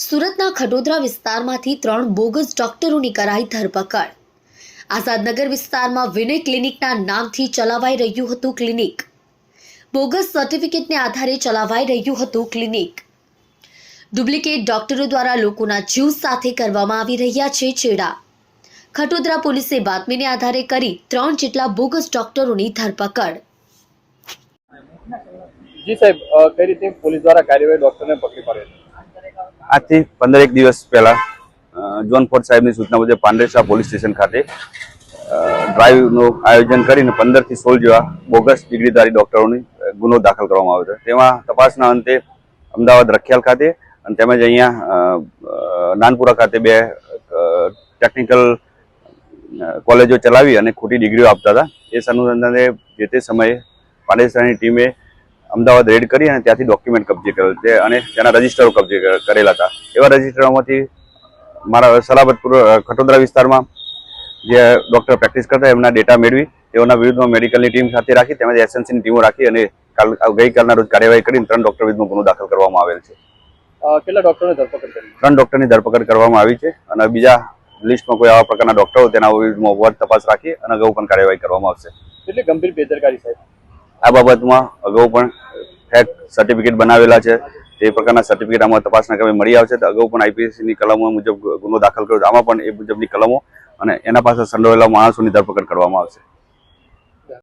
સુરતના ખડોદરા વિસ્તારમાંથી ત્રણ બોગસ ડોક્ટરોની કરાઈ ધરપકડ. આઝાદનગર વિસ્તારમાં વિનય ક્લિનિકના નામથી ચલાવાઈ રહ્યું હતું ક્લિનિક. બોગસ સર્ટિફિકેટને આધારે ચલાવાઈ રહ્યું હતું ક્લિનિક. ડુપ્લિકેટ ડોક્ટરો દ્વારા લોકોના જીવ સાથે કરવામાં આવી રહ્યા છે છેડા. ખટોદરા પોલીસે બાતમીને આધારે કરી ત્રણ જેટલા બોગસ ડોક્ટરોની ધરપકડ. જી સાહેબ કઈ રીતે પોલીસ દ્વારા કાર્યવાહી ડોક્ટરને પકડી પાડે આજથી પંદર એક દિવસ પહેલા જોન સાહેબની સૂચના મુજબ પાંડેસરા પોલીસ સ્ટેશન ખાતે ડ્રાઈવનું આયોજન કરીને પંદરથી સોળ જેવા બોગસ ડિગ્રીધારી ડોક્ટરોની ગુનો દાખલ કરવામાં આવ્યો હતો તેમાં તપાસના અંતે અમદાવાદ રખિયાલ ખાતે અને તેમજ અહીંયા નાનપુરા ખાતે બે ટેકનિકલ કોલેજો ચલાવી અને ખોટી ડિગ્રીઓ આપતા હતા. એ અનુસંધાને જે તે સમયે પાંડેસરાની ટીમે અમદાવાદ રેડ કરી અને ત્યાંથી ડોક્યુમેન્ટ કબજે કરેલ છે અને તેના રજિસ્ટરો કબજે કરેલા હતા. એવા રજિસ્ટરોમાંથી મારા સલાબતપુર ખટોદરા વિસ્તારમાં જે ડોક્ટર પ્રેક્ટિસ કરતા એમના ડેટા મેળવી તેઓના વિરુદ્ધમાં મેડિકલની ટીમ સાથે રાખી તેમજ એસએનસીની ટીમો રાખી અને કાલ ગઈકાલના રોજ કાર્યવાહી કરીને ત્રણ ડૉક્ટર વિરુદ્ધમાં ગુનો દાખલ કરવામાં આવેલ છે. કેટલા ડૉક્ટરની ધરપકડ કરી? ત્રણ ડૉક્ટરની ધરપકડ કરવામાં આવી છે અને બીજા લિસ્ટમાં કોઈ આવા પ્રકારના ડૉક્ટરો તેના વિરુદ્ધમાં વધ તપાસ રાખી અને અગાઉ પણ કાર્યવાહી કરવામાં આવશે. એટલે ગંભીર બેદરકારી સાહેબ. આ બાબતમાં અગાઉ પણ ફેક સર્ટિફિકેટ બનાવેલા છે. તે પ્રકારના સર્ટિફિકેટ આમાં તપાસના ક્રમે મળી આવશે. તો અગાઉ પણ આઈપીએસસીની કલમો મુજબ ગુનો દાખલ કર્યો આમાં પણ એ મુજબની કલમો અને એના પાસે સંડોવાયેલા માણસોની ધરપકડ કરવામાં આવશે.